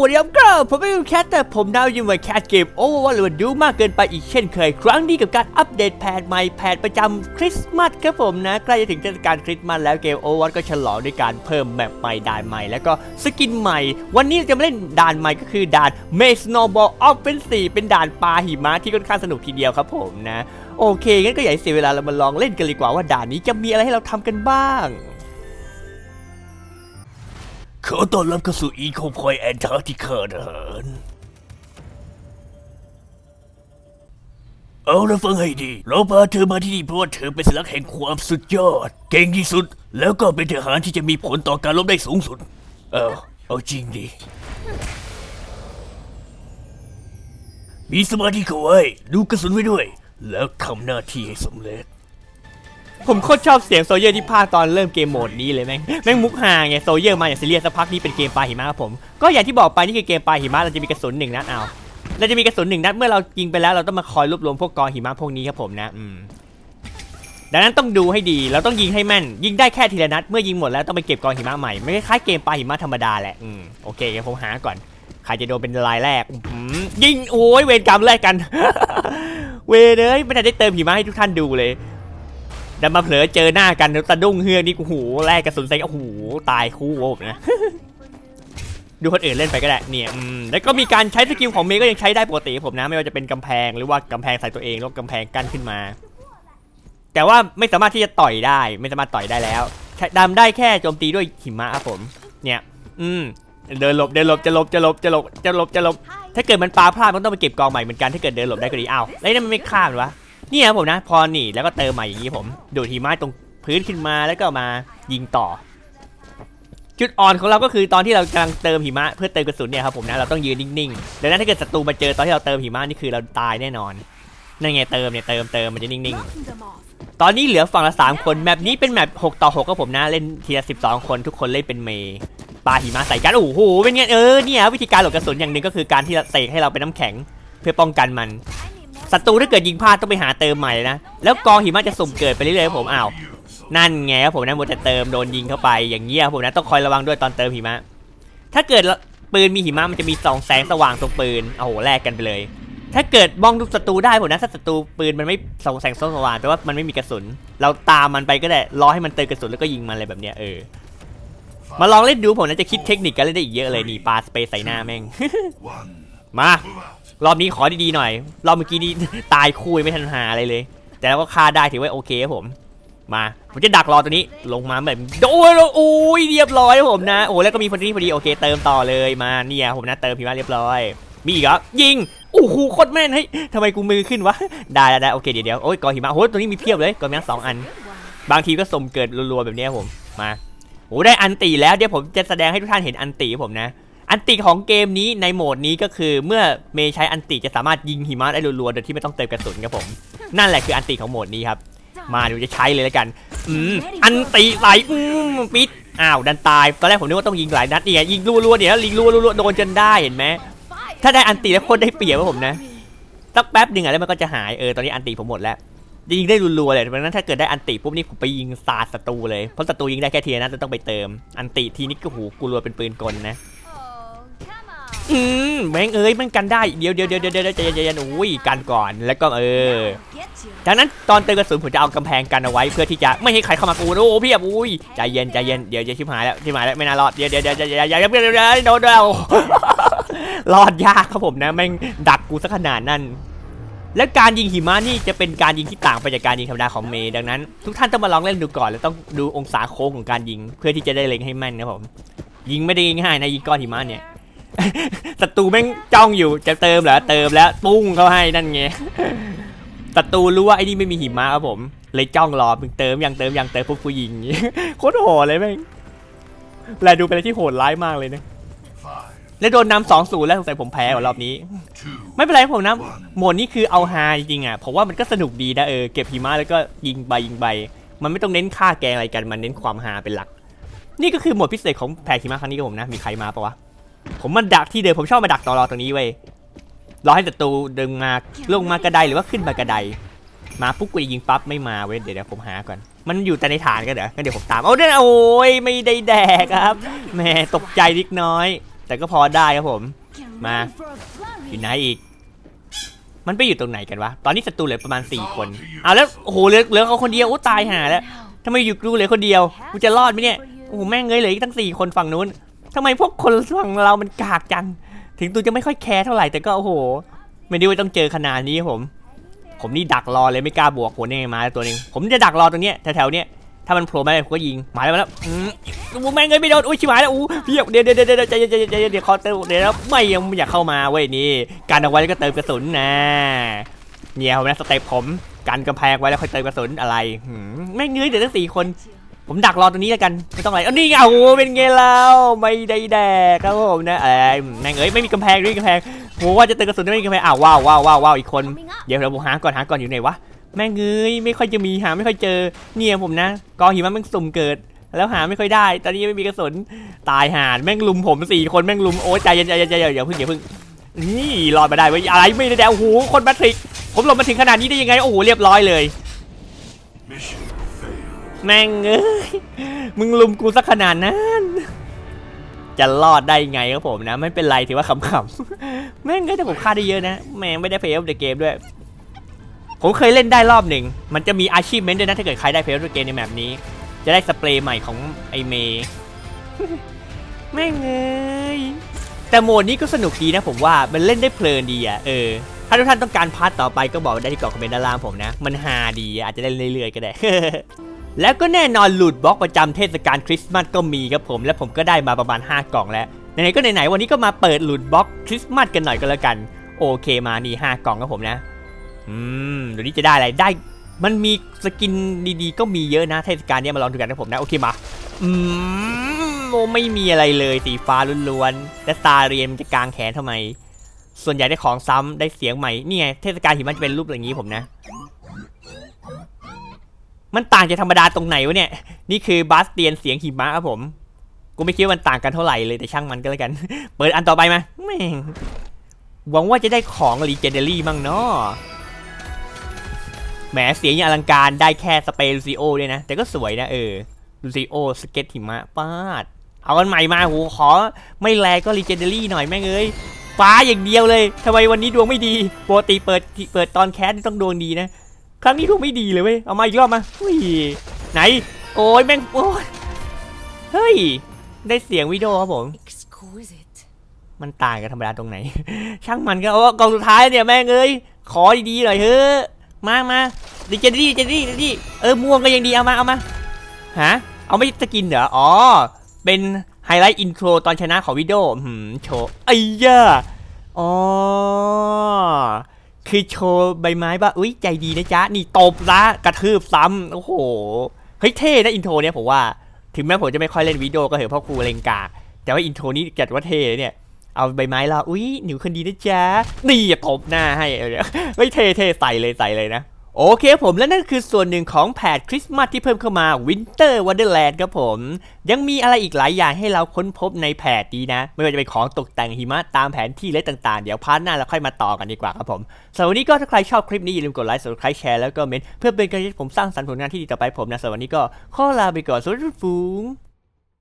วัสดีครับครับผมไม่รู้แคทแต่ผมดาวยิงว่าแคทเกมโอ้ว่าหรือว่าดูมากเกินไปอีกเช่นเคย ครั้งนี้กับการอัปเดตแพทใหม่แพทประจำคริสต์มาสครับผมนะใกล้จะถึงเทศกาลคริสต์มาสแล้วเกมโอวัตก็ฉลองด้วยการเพิ่มแมปใหม่ด่านใหม่แล้วก็สกินใหม่ วันนี้จะมาเล่นด่านใหม่ก็คือด่านเมสโนบอลออฟเป็นสีเป็นด่านปลาหิมะที่ค่อนข้างสนุกทีเดียวครับผมนะ โอเคงั้นก็อย่าเสียเวลาเรามาลองเล่นกันดีกว่าว่าด่านนี้จะมีอะไรให้เราทำกันบ้าง ขอต้อนรับเข้าสู่อีโคพอยแอนทาร์ติคานะฮะเอาละฟังให้ดี เราพาเธอมาที่นี่เพราะว่าเธอเป็นสัญลักษณ์แห่งความสุดยอด เก่งที่สุด แล้วก็เป็นทหารที่จะมีผลต่อการรบได้สูงสุด เออเอาจริงดิ มีสมาธิเข้าไว้ ดูกระสุนไว้ด้วย แล้วทำหน้าที่ให้สำเร็จ ผมโคตรชอบเสียงโซเยอร์ที่พากตอนเริ่มเกมโหมดนี้เลยแม่งแม่งมุกฮาไงโซเยอร์มาอย่างซีเรียสสักพักนี้เป็นเกมปลาหิมะครับผมก็อย่างที่บอกไปนี่คือเกมปลาหิมะเราจะมีกระสุนหนึ่งนัดเอาเราจะมีกระสุนหนึ่งนัดเมื่อเรายิงไปแล้วเราต้องมาคอยรวบรวมพวกกองหิมะพวกนี้ครับผมนะอืมดังนั้นต้องดูให้ดีเราต้องยิงให้แม่น ยิงได้แค่ทีละนัดเมื่อยิงหมดแล้วต้องไปเก็บกองหิมะใหม่ไม่คล้ายเกมปลาหิมะธรรมดาแหละอืมโอเคงั้นผมหาก่อนใครจะโดนเป็นรายแรกยิงโอ้ยเวรกรรมแรกกัน เวรเลยไม่ทันได้เติมหิมะให้ทุกท่านดูเลย ดันมาเผลอเจอหน้ากันแล้วตะดุ้งเฮือกนี่โอ้โหแลกกระสุนใส่โอ้โหตายคู่โอบนะดูคนอื่นเล่นไปก็ได้เนี่ยแล้วก็มีการใช้สกิลของเมย์ก็ยังใช้ได้ปกติผมนะ ไม่ว่าจะเป็นกำแพงหรือว่ากำแพงใส่ตัวเองแล้วกำแพงกั้นขึ้นมา แต่ว่าไม่สามารถที่จะต่อยได้ ไม่สามารถต่อยได้แล้วใช้ดำได้แค่โจมตีด้วยหิมะครับผม เนี่ย อืมเดินหลบเดินหลบจะหลบจะหลบจะหลบจะหลบจะหลบ ถ้าเกิดมันปาพลาดมันต้องไปเก็บกองใหม่เหมือนกันถ้าเกิดเดินหลบได้ก็ดีอ้าวแล้วนี่มันไม่ข้ามหรอวะ นี่ครับผมนะ พอหนีแล้วก็เติมใหม่อย่างนี้ผม ดูดหิมะตรงพื้นขึ้นมาแล้วก็มายิงต่อ จุดอ่อนของเราก็คือตอนที่เรากำลังเติมหิมะเพื่อเติมกระสุนเนี่ยครับผมนะเราต้องยืนนิ่งๆดังนั้นถ้าเกิดศัตรูมาเจอตอนที่เราเติมหิมะนี่คือเราตายแน่นอนนั่นไงเติมเนี่ยเติมเติมมันจะนิ่งๆ ตอนนี้เหลือฝั่งละ 3 คนแมปนี้เป็นแมป6ต่อ6ก็ผมนะเล่นทีละ12 คนทุกคนเล่นเป็นเมย์ปาหิมะใส่กันโอ้โหเป็นไงเออเนี่ยวิธีการหลบกระสุนอย่างหนึ่งก็คือการที่เสกให้เราเป็นน้ำแข็ง เพื่อป้องกันมัน ศัตรูถ้าเกิดยิงพลาดต้องไปหาเติมใหม่นะ แล้วกองหิมะจะสุ่มเกิดไปเรื่อยๆผมอ้าวนั่นไงครับผมนะมัวแต่เติมโดนยิงเข้าไปอย่างเงี้ยครับผมนะต้องคอยระวังด้วยตอนเติมหิมะ ถ้าเกิดปืนมีหิมะมันจะมีสองแสงสว่างตรงปืนโอ้โหแลกกันไปเลย ถ้าเกิดมองดูศัตรูได้ผมนะถ้าศัตรูปืนมันไม่สองแสงสว่างแต่ว่ามันไม่มีกระสุน เราตามมันไปก็ได้รอให้มันเติมกระสุนแล้วก็ยิงมันอะไรแบบเนี้ยเออมาลองเล่นดูผมนะจะคิดเทคนิคการเล่นได้อีกเยอะเลยนี่ปาสเปรย์ใส่หน้าแม่งมา รอบนี้ขอดีๆหน่อย รอบเมื่อกี้นี้ ตายคู่ยังไม่ทันหาอะไรเลย แต่เราก็ฆ่าได้ถือว่าโอเคครับผม มา ผมจะดักรอตัวนี้ ลงมาแบบโอ้ยโอ้ยเรียบร้อยครับผมนะ โอ้แล้วก็มีคนนี้พอดีโอเค เติมต่อเลยมาเนี่ยผมนะเติมพิมาเรียบร้อย มีอีกเหรอยิงโอ้โหโคตรแม่นเฮ้ยทำไมกูมือขึ้นวะได้ได้ได้โอเคเดี๋ยวเดี๋ยวโอ้ยกอหิมะโอ้ตัวนี้มีเพียบเลยกอหิมะสองอัน บางทีก็สมเกิดรัวๆแบบนี้ครับผมมาโอ้ได้อันตีแล้วเดี๋ยวผมจะแสดงให้ทุกท่านเห็นอันตีครับผมนะ อันติของเกมนี้ในโหมดนี้ก็คือเมื่อเมย์ใช้อันติจะสามารถยิงหิมะได้รัวๆโดยที่ไม่ต้องเติมกระสุนครับผม นั่นแหละคืออันติของโหมดนี้ครับ มาเดี๋ยวจะใช้เลยแล้วกัน อืม อันติไหลอืมปิด อ้าวดันตาย ตอนแรกผมนึกว่าต้องยิงหลายนัดเนี่ยยิงรัวๆเนี่ยแล้วยิงรัวๆโดนจนได้เห็นไหม Fire. ถ้าได้อันติแล้วโคนได้เปรียบครับผมนะสักแป๊บหนึ่งอะแล้วมันก็จะหาย เออ ตอนนี้อันติผมหมดแล้วยิงได้รัวๆเลยเพราะฉะนั้นถ้าเกิดได้อันติปุ๊บนี่ผมไปยิงสาดศัตรูเลย เพราะศัตรูยิงได้แค่ทีละนัดแล้วต้องไปเติม อันติทีนี้ก็หูกูรัวเป็นปืนกลนะ Oh, come on. อืมแมงเอ้ยมันกันได้เดี๋ยวเดี๋ยวเดี๋ยวเดี๋ยวใจเย็นๆอุ้ยกันก่อนแล้วก็เออจากนั้นตอนเติมกระสุนผมจะเอากำแพงกันเอาไว้เพื่อที่จะไม่ให้ใครเข้ามากูโอ้พี่อุ้ยใจเย็นใจเย็นเดี๋ยวจะชิบหายแล้วชิบหายแล้วไม่น่ารอดเดี๋ยวเดี๋ยวเดี๋ยวเดี๋ยวเดี๋ยวเดี๋ยวเดี๋ยวโดนเรารอดยากครับผมนะแม่งดักกูซะขนาดนั้นและการยิงหิมะนี่จะเป็นการยิงที่ต่างไปจากการยิงธรรมดาของเมย์ดังนั้น ทุกท่านต้องมาลองเล่นดูก่อน แล้วต้องดูองศาโค้งของการยิง เพื่อที่จะได้เล็งให้แม่นนะผมยิงไม่ได้ง่ายนะยิงก้อนหิมะเนี่ย ศัตรูแม่งจ้องอยู่จะเติมเหรอเติมแล้วปุ้งเขาให้นั่นไงศัตรูรู้ว่าไอ้นี่ไม่มีหิมะครับผม เลยจ้องรอมึงเติมยังเติมยังเติมปุ๊บกูยิงโคตรโหดเลยแม่งแลดูเป็นอะไรที่โหดร้ายมากเลยนะแล้วโดนนำสองศูนย์แล้วสงสัยผมแพ้รอบนี้ ไม่เป็นไรผมนะโหมดนี้คือเอาฮาจริงๆอะผมว่ามันก็สนุกดีนะเออเก็บหิมะแล้วก็ยิงใบยิงใบ มันไม่ต้องเน้นค่าแกงอะไรกันมันเน้นความฮาเป็นหลัก นี่ก็คือโหมดพิเศษของแพ้หิมะครั้งนี้ครับผมนะมีใครมาปะวะ ผมมาดักที่เดิมผมชอบมาดักต่อรอตรงนี้เว้ยรอให้ศัตรูเดินมาลงมากระไดหรือว่าขึ้นมากระไดมาปุ๊บกูจะยิงปั๊บไม่มาเว้ยเดี๋ยวเดี๋ยวผมหาก่อน มันอยู่แต่ในฐานกันเหรองั้นเดี๋ยวผมตามเอาเด้อโอ้ยไม่ได้แดกครับแหม่ตกใจนิดน้อย แต่ก็พอได้ครับผม Get Ma. ready for a อยู่ไหนอีก มันไปอยู่ตรงไหนกันวะตอนนี้ศัตรูเหลือประมาณ4คนเอาแล้วโอ้โหเหลือเหลือเขาคนเดียวโอ้ตายหาแล้วทำไมอยู่กูเหลือคนเดียวกูจะรอดไหมเนี่ยโอ้โหแม่งเงยเหลืออีกตั้ง4คนฝั่งนู้น ทำไมพวกคนฝั่งเรามันกากจัง ถึงตูจะไม่ค่อยแคร์เท่าไหร่แต่ก็โอ้โห ไม่ได้ว่าต้องเจอขนาดนี้ผม ผมนี่ดักรอเลยไม่กล้าบวกหัวเนี่มาตัวนึง ผมจะดักรอตรงเนี้ยแถวๆเนี้ยถ้ามันโผล่มาผมก็ยิงหมายแล้วมาแล้วอืมอู้แม่งเงยไม่โดนอุ้ยชิบหายแล้วอู้เพียบเดี๋ยวเดี๋ยวเดี๋ยวเดี๋ยวใจเย็นใจเย็นใจเย็นเดี๋ยวคอเติมเดี๋ยวแล้วไม่ยังอยากเข้ามาเว้ยนี่การเอาไว้แล้วก็เติมกระสุนนะเนี่ยผมนะสเต็ปผมกันกำแพงไว้แล้วค่อยเติมกระสุนอะไรแม่งเงยเดี๋ยวทั้งสี่คน ผมดักรอตรงนี้แล้วกันไม่ต้องอะไรเอ้านี่ไงโอ้โหเป็นไงแล้วไม่ได้แดกครับผมนะอะไรแม่งเอ้ยไม่มีกำแพงไม่มีกำแพงโหว่าจะเติมกระสุนไม่มีกำแพงอ้าวว้าวว้าวว้าวว้าวอีกคน Coming up. เดี๋ยวเราหาก่อนหาก่อนอยู่ไหนวะแม่งเอ้ยไม่ค่อยจะมีหาไม่ค่อยเจอเนี่ยผมนะกองหิมะแม่งสุ่มเกิด แล้วหาไม่ค่อยได้ ตอนนี้ไม่มีกระสุนตายหาแม่งลุมผมสี่คนแม่งลุมโอ้ยใจเย็นใจเย็นใจเย็นอย่าเพิ่งอย่าเพิ่งนี่รอดมาได้เว้ยอะไรไม่ได้แดวโอ้โหคนแมทริกผมหลบมาถึงขนาดนี้ได้ยังไงโอ้โหเรียบร้อยเลย แม่งเอ้ย มึงลุมกูสักขนาดนั้น จะรอดได้ไงครับผมนะ ไม่เป็นไรถือว่าขำๆ แม่งก็แต่ผมฆ่าได้เยอะนะ แม่งไม่ได้เพย์ออฟเดอะเกมด้วย ผมเคยเล่นได้รอบหนึ่ง มันจะมีอาชีพเมนด้วยนะ ถ้าเกิดใครได้เพย์ออฟเดอะเกมในแมปนี้ จะได้สเปรย์ใหม่ของไอเมย์แม่งเอ้ย แต่โหมดนี้ก็สนุกดีนะผมว่า มันเล่นได้เพลินดีอะเออถ้าทุกท่านต้องการพาร์ทต่อไปก็บอกได้ที่กล่องคอมเมนต์ด้านล่างผมนะ มันฮาดีอาจจะเล่นเรื่อยๆก็ได้ แล้วก็แน่นอนหลุดบล็อกประจำเทศกาลคริสต์มาสก็มีครับผม และผมก็ได้มาประมาณ 5 กล่องแล้วไหนๆก็ไหนๆวันนี้ก็มาเปิดหลุดบล็อกคริสต์มาสกันหน่อยก็แล้วกัน โอเคมานี่5กล่องครับผมนะ อืมเดี๋ยวนี้จะได้อะไรได้ มันมีสกินดีๆ ก็มีเยอะนะ เทศกาลนี้มาลองดูกันนะผมนะโอเคมา อืมโมไม่มีอะไรเลยสีฟ้าล้วนๆและตาเรียนมันจะกางแขนทำไม ส่วนใหญ่ได้ของซ้ำได้เสียงใหม่นี่ไงเทศกาลหิมะจะเป็นรูปอย่างนี้ผมนะ มันต่างจากธรรมดาตรงไหนวะเนี่ย นี่คือบาสเตียนเสียงหิมะครับผม กูไม่คิดว่ามันต่างกันเท่าไหร่เลยแต่ช่างมันก็แล้วกัน เปิดอันต่อไปมาแม่งหวังว่าจะได้ของลีเจนเดอรี่มั่งเนาะแหมเสียงอย่างอลังการได้แค่สเปรลูซิโอด้วยนะ แต่ก็สวยนะเออลูซิโอสเก็ตหิมะปาด เอากันใหม่มาโหขอไม่แลก็ลีเจนเดอรี่หน่อยแม่งเอ้ยฟ้าอย่างเดียวเลยทำไมวันนี้ดวงไม่ดีปกติเปิดเปิดตอนแคสนี่ต้องดวงดีนะ ครั้งนี้ดวงไม่ดีเลยเว้ย เอามาอีกรอบมาอุ้ยไหน โอ้ยแม่งโอ้ยเฮ้ย ได้เสียงวิดีโอครับผม Exquisite. มันต่างกันธรรมดาตรงไหน ช่างมันก็เอากล่องสุดท้ายเนี่ยแม่งเอ้ย ขอดีๆหน่อยเฮ้ยมามาดิเจนดี้ดิเจนดี้ดิเจนดี้เออม่วงก็ยังดี เอามา เอามา ฮะ เอาไม่จะกินเหรอ อ๋อ เป็นไฮไลท์อินโทรตอนชนะของวิดีโอหืมโชว์ไอ้ย่าอ๋อ คือโชว์ใบไม้ป่ะอุ้ยใจดีนะจ๊ะ นี่ตบละกระทืบซ้ำโอ้โห เฮ้ยเท่นะอินโทรเนี่ยผมว่า ถึงแม้ผมจะไม่ค่อยเล่นวิดีโอก็เหอะพ่อครูเลงกากแต่ว่าอินโทรนี้จัดว่าเท่เลยเนี่ย เอาใบไม้ลาอุ้ยหนูคนดีนะจ๊ะ นี่ตบหน้าให้เอาเดี๋ยไม่เท่เท่ใส่เลยใส่เลยนะ โอเคผมและนั่นคือส่วนหนึ่งของแพทคริสต์มาสที่เพิ่มเข้ามา Winter Wonderland ครับผม ยังมีอะไรอีกหลายอย่างให้เราค้นพบในแพทนี้นะ ไม่ว่าจะเป็นของตกแต่งหิมะตามแผนที่และต่างๆ เดี๋ยวพาร์ทหน้าเราค่อยมาต่อกันดีกว่าครับผมสำหรับวันนี้ก็ถ้าใครชอบคลิปนี้อย่าลืมกดไลค์ subscribe แชร์แล้วก็เมนต์เพื่อเป็นกำลังใจผมสร้างสรรค์ผลงานที่ดีต่อไปผมนะสำหรับวันนี้ก็ขอลาไปก่อนสวัสดีฟูง